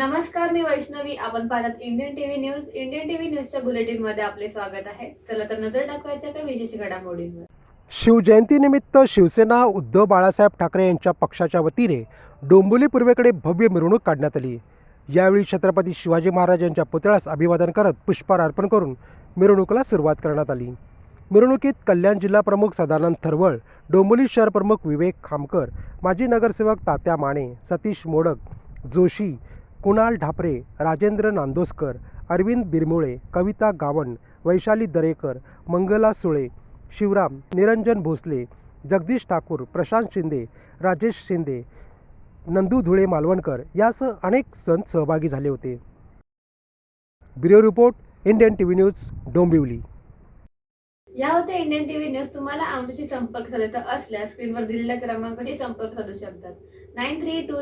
नमस्कार मी वैष्णवी. आपण पाहतात Indian TV news Indian TV न्यूजच्या बुलेटिनमध्ये आपले स्वागत आहे. चला तर नजर टाकवायच्या काही विशेष घडामोडींवर. शिवजयंतीनिमित्त शिवसेना उद्धव बाळासाहेब ठाकरे यांच्या पक्षाच्या वतीने डोंबिवली पूर्वेकडे भव्य मिरवणूक काढण्यात आली. यावेळी छत्रपती शिवाजी महाराज यांच्या पुतळ्यास अभिवादन करत पुष्पहार अर्पण करून मिरवणुकीला सुरुवात करण्यात आली. मिरवणुकीत कल्याण जिल्हा प्रमुख सदानंद थरवळ डोंबिवली शहर प्रमुख विवेक खामकर माजी नगरसेवक तात्या माने सतीश मोडक जोशी कुणाल ढापरे राजेंद्र नांदोसकर अरविंद बिरमुळे कविता गावण वैशाली दरेकर मंगला सुळे शिवराम निरंजन भोसले जगदीश ठाकूर प्रशांत शिंदे राजेश शिंदे नंदू धुळे मालवणकर यासह अनेक संत सहभागी झाले होते. Bureau report Indian T V news Dombivli. या होत्या इंडियन टीव्ही न्यूज. तुम्हाला आमच्याशी संपर्क साधायचा असल्यास स्क्रीनवर दिलेल्या क्रमांकाशी संपर्क साधू शकतात. Nine three to